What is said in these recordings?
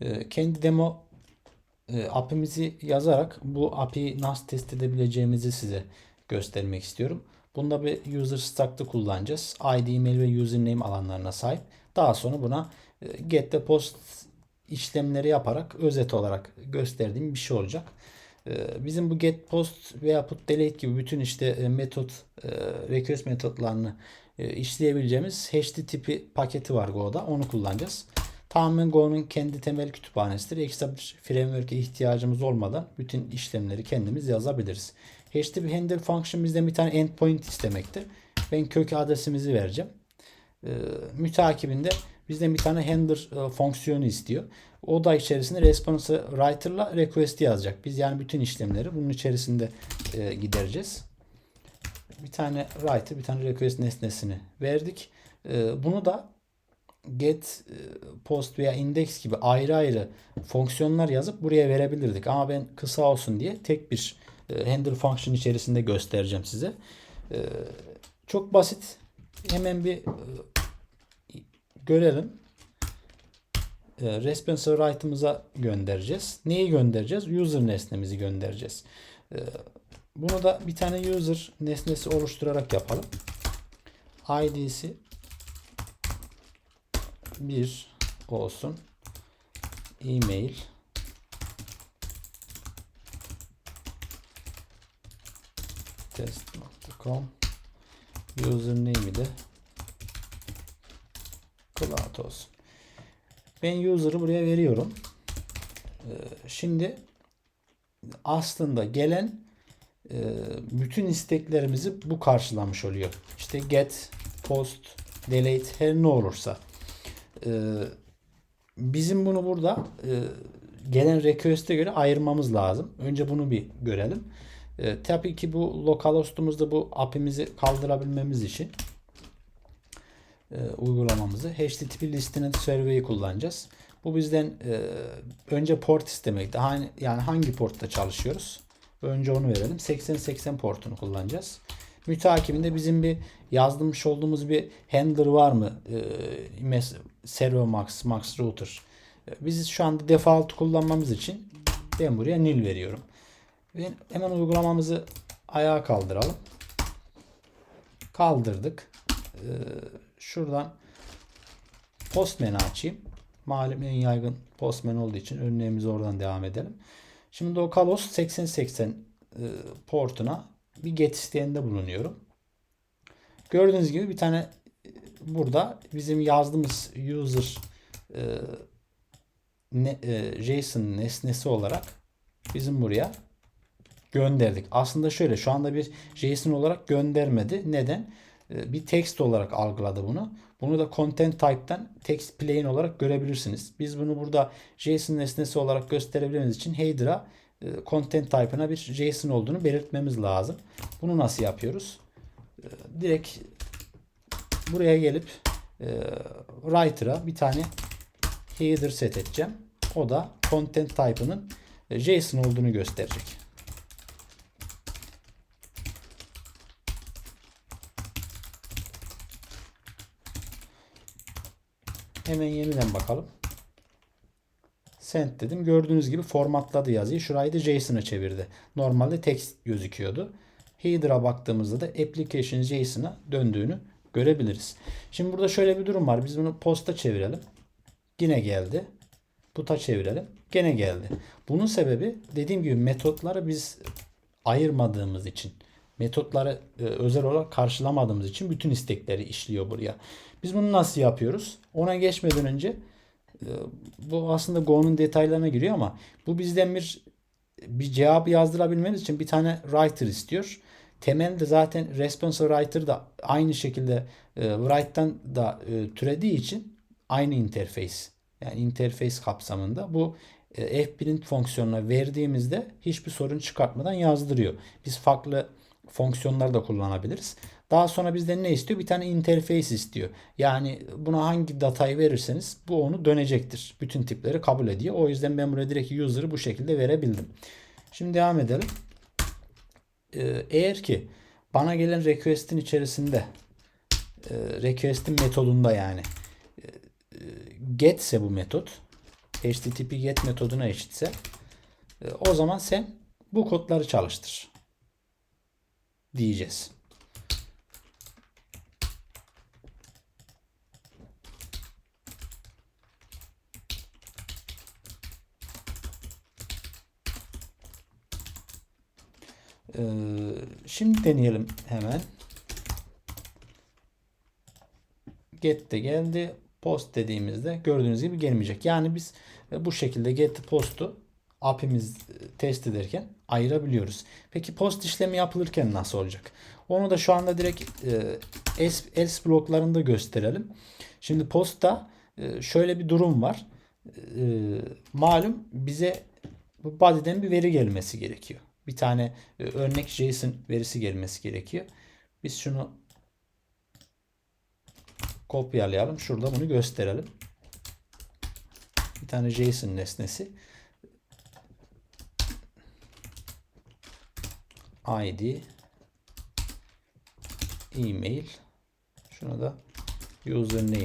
E, kendi demo e, API'mizi yazarak bu API'yi nasıl test edebileceğimizi size göstermek istiyorum. Bunda bir user struct'ı kullanacağız. ID, email ve username alanlarına sahip. Daha sonra buna e, get ve post işlemleri yaparak özet olarak gösterdiğim bir şey olacak. E, Bizim bu get post veya put delete gibi bütün işte metot request metotlarını işleyebileceğimiz HT tipi paketi var Go'da. Onu kullanacağız. Tamamen Go'nun kendi temel kütüphanesidir. Ekstra bir framework'e ihtiyacımız olmadan bütün işlemleri kendimiz yazabiliriz. HTTP handle function bizden bir tane endpoint istemektir. Ben kök adresimizi vereceğim. E, mütakibinde bizden bir tane handler e, fonksiyonu istiyor. O da içerisinde response writer'la request yazacak. Biz yani bütün işlemleri bunun içerisinde e, gidereceğiz. Bir tane writer, bir tane request nesnesini verdik. E, bunu da get, e, post veya index gibi ayrı ayrı fonksiyonlar yazıp buraya verebilirdik. Ama ben kısa olsun diye tek bir e, handle function içerisinde göstereceğim size. E, çok basit. Hemen bir görelim. Responsive write'ımıza göndereceğiz. Neyi göndereceğiz? User nesnemizi göndereceğiz. Bunu da bir tane user nesnesi oluşturarak yapalım. ID'si 1 olsun. E-mail test.com username'i de cloud olsun. Ben user'ı buraya veriyorum. Ee, şimdi aslında gelen e, bütün isteklerimizi bu karşılamış oluyor. İşte get, post, delete her ne olursa. Ee, bizim bunu burada e, gelen request'e göre ayırmamız lazım. Önce bunu bir görelim. Ee, tabii ki bu localhost'umuzda bu API'mizi kaldırabilmemiz için e, uygulamamızı HTTP listening survey'i kullanacağız. Bu bizden e, önce port istemekte. Hani, yani hangi portta çalışıyoruz? Önce onu verelim. 8080 portunu kullanacağız. Mütakibinde bizim bir yazmış olduğumuz bir handler var mı? E, Servo Max, Max Router. E, Biz şu anda default kullanmamız için ben buraya nil veriyorum. Ve hemen uygulamamızı ayağa kaldıralım. Kaldırdık. Ee, şuradan Postman'ı açayım. Malum en yaygın Postman olduğu için örneğimize oradan devam edelim. Şimdi localhost 8080 e, portuna bir get isteğinde bulunuyorum. Gördüğünüz gibi bir tane e, burada bizim yazdığımız user e, ne, e, JSON nesnesi olarak bizim buraya gönderdik. Aslında şöyle şu anda bir JSON olarak göndermedi. Neden? Ee, Bir text olarak algıladı bunu. Bunu da content type'tan text plain olarak görebilirsiniz. Biz bunu burada JSON nesnesi olarak gösterebilmemiz için header'a e, content type'ına bir JSON olduğunu belirtmemiz lazım. Bunu nasıl yapıyoruz? Ee, Direkt buraya gelip e, writer'a bir tane header set edeceğim. O da content type'ının e, JSON olduğunu gösterecek. Hemen yeniden bakalım. Send dedim. Gördüğünüz gibi formatladı yazıyı. Şurayı da JSON'a çevirdi. Normalde text gözüküyordu. Header'a baktığımızda da application JSON'a döndüğünü görebiliriz. Şimdi burada şöyle bir durum var. Biz bunu posta çevirelim. Yine geldi. Puta çevirelim. Gene geldi. Bunun sebebi dediğim gibi metotları biz ayırmadığımız için metotları e, özel olarak karşılamadığımız için bütün istekleri işliyor buraya. Biz bunu nasıl yapıyoruz? Ona geçmeden önce bu aslında Go'nun detaylarına giriyor ama bu bizden bir bir cevap yazdırabilmemiz için bir tane writer istiyor. Temelde zaten responsive writer da aynı şekilde e, write'dan da e, türediği için aynı interface. Yani interface kapsamında bu e, fprint fonksiyonuna verdiğimizde hiçbir sorun çıkartmadan yazdırıyor. Biz farklı fonksiyonlar da kullanabiliriz. Daha sonra bizden ne istiyor? Bir tane interface istiyor. Yani buna hangi datayı verirseniz bu onu dönecektir. Bütün tipleri kabul ediyor. O yüzden ben buraya direkt user'ı bu şekilde verebildim. Şimdi devam edelim. Ee, eğer ki bana gelen request'in içerisinde e, request'in metodunda yani e, get ise bu metot HTTP get metoduna eşitse e, o zaman sen bu kodları çalıştır diyeceğiz. Ee, şimdi deneyelim hemen. Get de geldi. Post dediğimizde gördüğünüz gibi gelmeyecek. Yani biz bu şekilde get post'u API'miz e, test ederken ayırabiliyoruz. Peki post işlemi yapılırken nasıl olacak? Onu da şu anda direkt e, else, bloklarında gösterelim. Şimdi postta e, şöyle bir durum var. E, malum bize bu body'den bir veri gelmesi gerekiyor. Bir tane e, örnek JSON verisi gelmesi gerekiyor. Biz şunu kopyalayalım. Şurada bunu gösterelim. Bir tane JSON nesnesi. ID email şunu da username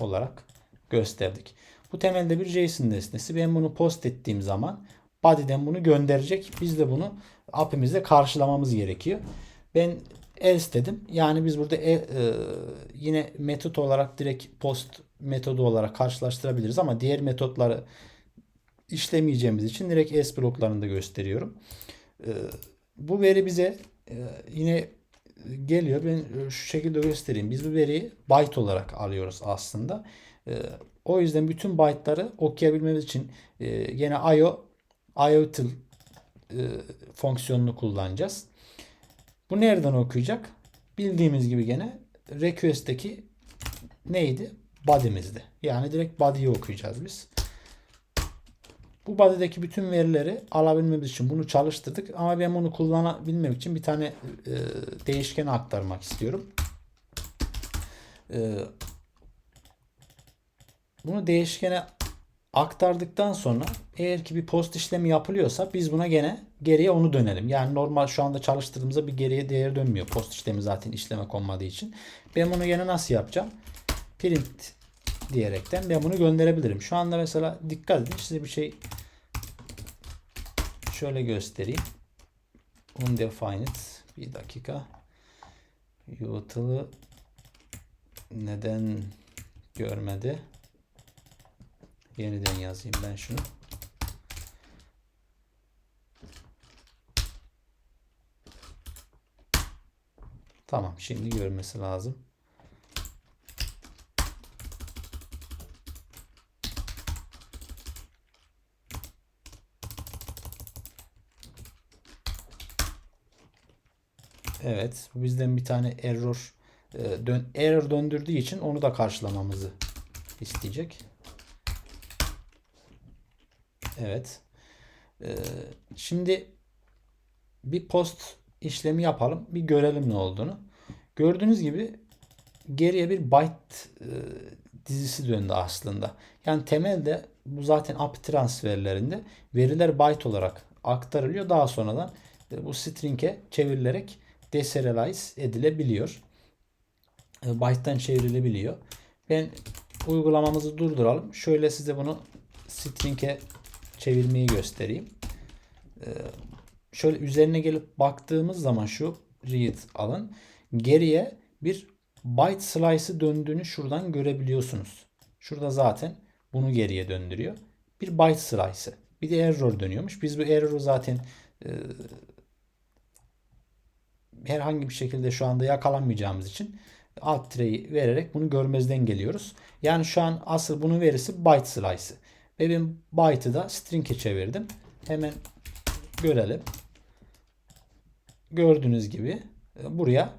olarak gösterdik. Bu temelde bir JSON nesnesi. Ben bunu post ettiğim zaman body'den bunu gönderecek. Biz de bunu API'mizde karşılamamız gerekiyor. Ben else dedim. Yani biz burada e, e, yine metot olarak direkt post metodu olarak karşılaştırabiliriz ama diğer metotları işlemeyeceğimiz için direkt else bloklarında gösteriyorum. E, bu veri bize e, yine geliyor. Ben şu şekilde göstereyim. Biz bu veriyi byte olarak alıyoruz aslında. E, o yüzden bütün byte'ları okuyabilmemiz için e, yine IO IOTL e, fonksiyonunu kullanacağız. Bu nereden okuyacak? Bildiğimiz gibi gene request'teki neydi? Body'mizdi. Yani direkt body'yi okuyacağız biz. Bu body'deki bütün verileri alabilmemiz için bunu çalıştırdık. Ama ben bunu kullanabilmem için bir tane e, değişkene aktarmak istiyorum. E, bunu değişkene aktardıktan sonra eğer ki bir post işlemi yapılıyorsa biz buna gene geriye onu dönelim. Yani normal şu anda çalıştırdığımızda bir geriye değer dönmüyor. Post işlemi zaten işleme konmadığı için. Ben bunu gene nasıl yapacağım? Print diyerekten ben bunu gönderebilirim. Şu anda mesela dikkat edin size bir şey şöyle göstereyim. Undefined bir dakika. Util'ı neden görmedi? Yeniden yazayım ben şunu. Tamam şimdi görmesi lazım. Evet. Bizden bir tane error e, dön, error döndürdüğü için onu da karşılamamızı isteyecek. Evet. Ee, şimdi bir post işlemi yapalım. Bir görelim ne olduğunu. Gördüğünüz gibi geriye bir byte e, dizisi döndü aslında. Yani temelde bu zaten API transferlerinde veriler byte olarak aktarılıyor. Daha sonradan e, bu string'e çevrilerek deserialize edilebiliyor. E, byte'tan çevrilebiliyor. Ben uygulamamızı durduralım. Şöyle size bunu string'e çevirmeyi göstereyim. Ee, şöyle üzerine gelip baktığımız zaman şu read alın. Geriye bir byte slice'ı döndüğünü şuradan görebiliyorsunuz. Şurada zaten bunu geriye döndürüyor. Bir byte slice'ı. Bir de error dönüyormuş. Biz bu error'u zaten e, herhangi bir şekilde şu anda yakalamayacağımız için alt tireyi vererek bunu görmezden geliyoruz. Yani şu an asıl bunun verisi byte slice'ı. Ve ben byte'ı da string'e çevirdim. Hemen görelim. Gördüğünüz gibi e, buraya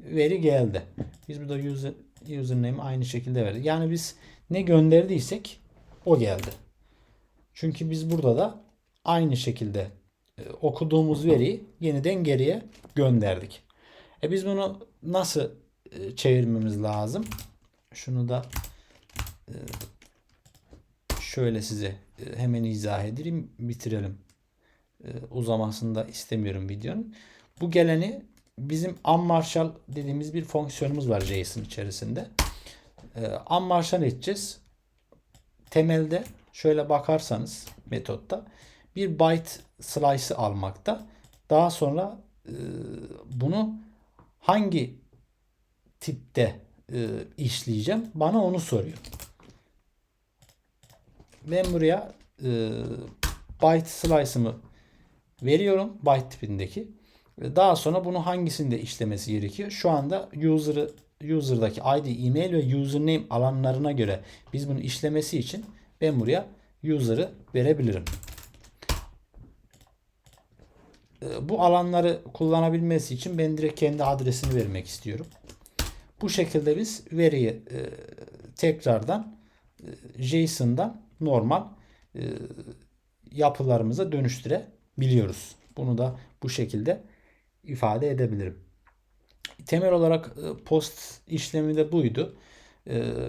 veri geldi. Biz burada user, username aynı şekilde verdik. Yani biz ne gönderdiysek o geldi. Çünkü biz burada da aynı şekilde okuduğumuz veriyi yeniden geriye gönderdik. E biz bunu nasıl e, çevirmemiz lazım? Şunu da şöyle size e, hemen izah edeyim bitirelim. E, uzamasını da istemiyorum videonun. Bu geleni bizim unmarshal dediğimiz bir fonksiyonumuz var JSON içerisinde. E, unmarshal edeceğiz. Temelde şöyle bakarsanız metotta bir byte slice'ı almakta. Daha sonra e, bunu hangi tipte e, işleyeceğim? Bana onu soruyor. Ben buraya e, byte slice'ımı veriyorum byte tipindeki. Daha sonra bunu hangisinde işlemesi gerekiyor? Şu anda user'ı user'daki ID, email ve username alanlarına göre biz bunu işlemesi için ben buraya user'ı verebilirim. Ee, Bu alanları kullanabilmesi için ben direkt kendi adresini vermek istiyorum. Bu şekilde biz veriyi e, tekrardan e, JSON'dan normal e, yapılarımıza dönüştürebiliyoruz. Bunu da bu şekilde ifade edebilirim. Temel olarak post işlemi de buydu.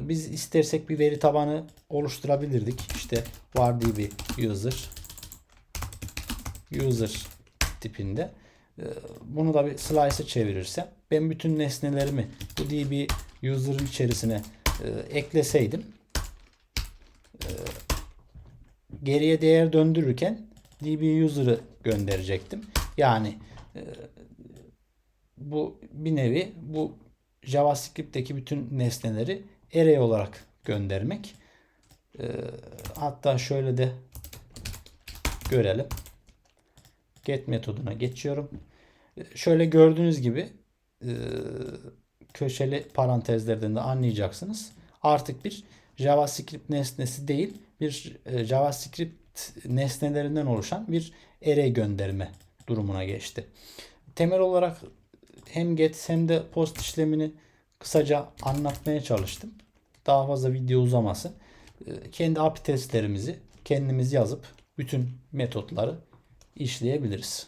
Biz istersek bir veri tabanı oluşturabilirdik. İşte var diye bir user user tipinde. E, Bunu da bir slice'e çevirirsem ben bütün nesnelerimi bu db user'ın içerisine e, ekleseydim e, geriye değer döndürürken db user'ı gönderecektim. Yani e, bu bir nevi bu JavaScript'teki bütün nesneleri array olarak göndermek. Hatta şöyle de görelim. Get metoduna geçiyorum. E, Şöyle gördüğünüz gibi e, köşeli parantezlerden de anlayacaksınız. Artık bir JavaScript nesnesi değil, bir e, JavaScript nesnelerinden oluşan bir array gönderme durumuna geçti. Temel olarak hem get hem de post işlemini kısaca anlatmaya çalıştım. Daha fazla video uzamasın. E, Kendi API testlerimizi kendimiz yazıp bütün metotları işleyebiliriz.